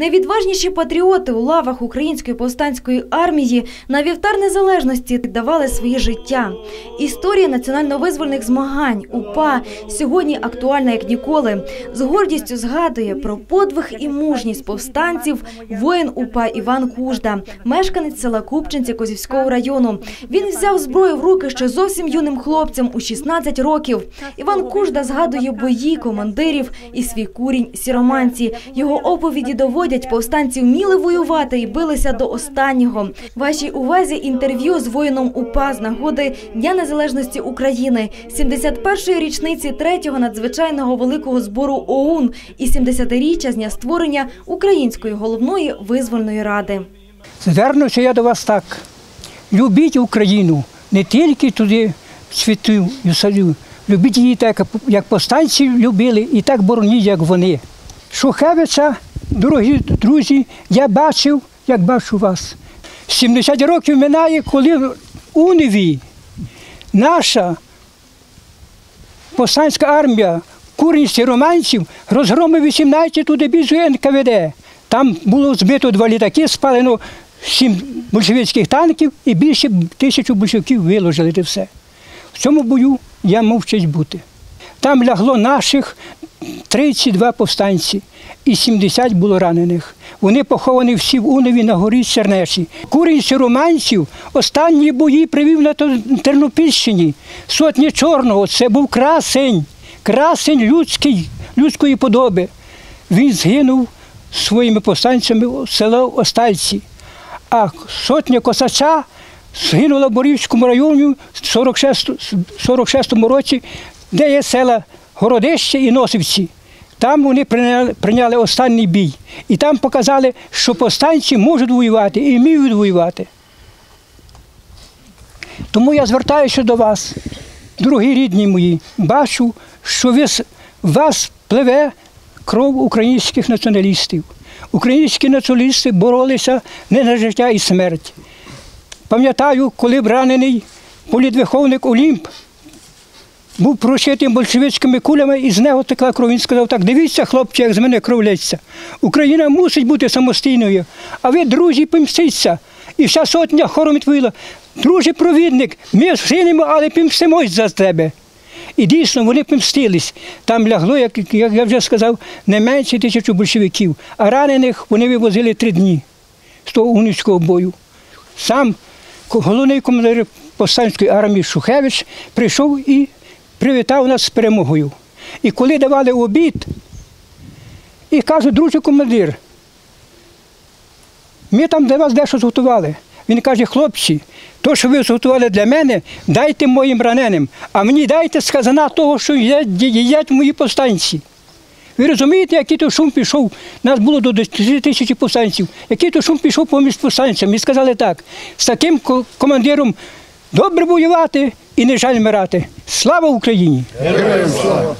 Найвідважніші патріоти у лавах української повстанської армії на вівтар незалежності давали своє життя. Історія національно-визвольних змагань УПА сьогодні актуальна як ніколи. З гордістю згадує про подвиг і мужність повстанців воїн УПА Іван Кужда, мешканець села Купчинці Козівського району. Він взяв зброю в руки ще зовсім юним хлопцям у 16 років. Іван Кужда згадує бої командирів і свій курінь сіроманці. Його оповіді доводять, повстанці вміли воювати і билися до останнього. Вашій увазі інтерв'ю з воїном УПА з нагоди Дня Незалежності України, 71-ї річниці третього надзвичайного великого збору ОУН і 70-річчя з дня створення Української головної визвольної ради. Звернуся я до вас так. Любіть Україну не тільки туди святу Юсалю, любіть її так, як повстанці любили, і так бороніть, як вони. Шухевича, дорогі друзі, я бачив, як бачу вас. 70 років минає, коли в Уневі наша повстанська армія курінь сіроманців розгромив 18 туди більше НКВД. Там було збито два літаки, спалено сім большевицьких танків і більше тисячу большевиків виложили це все. В цьому бою я мав честь бути. Там лягло наших 32 повстанці і 70 було ранених. Вони поховані всі в Уневі на горі Чернеші. Курінь сіроманців останні бої привів на Тернопільщині. Сотні чорного. Це був красень, красень людський, людської подоби. Він згинув своїми повстанцями в село Остальці. А сотня косача згинула в Борівському районі в 46, 46-му році, де є села Городище і Носівці. Там вони прийняли, прийняли останній бій. І там показали, що повстанці можуть воювати і вміють воювати. Тому я звертаюся до вас, дорогі рідні мої, бачу, що ви, вас пливе кров українських націоналістів. Українські націоналісти боролися не на життя і смерть. Пам'ятаю, коли бранений політвиховник Олімп був прошитим большевицькими кулями, і з нього текла кров. Він сказав так: дивіться, хлопці, як з мене кров лється. Україна мусить бути самостійною, а ви, друзі, помстіться. І вся сотня хором відповіла, друже провідник, ми згинемо, але помстимось за тебе. І дійсно вони помстились. Там лягло, як, як я вже сказав, не менше тисячі большевиків, а ранених вони вивозили три дні з того унівського бою. Сам головний командир повстанської армії Шухевич прийшов і привітав нас з перемогою. І коли давали обід, і каже, друже командир, ми там для вас дещо зготували. Він каже, хлопці, то, що ви зготували для мене, дайте моїм раненим, а мені дайте з казана того, що їдять, мої повстанці. Ви розумієте, який то шум пішов? Нас було до 10 тисяч повстанців. Який то шум пішов поміж повстанцями. І сказали так: з таким командиром добре воювати і не жаль вмирати. Слава Україні! Героям слава!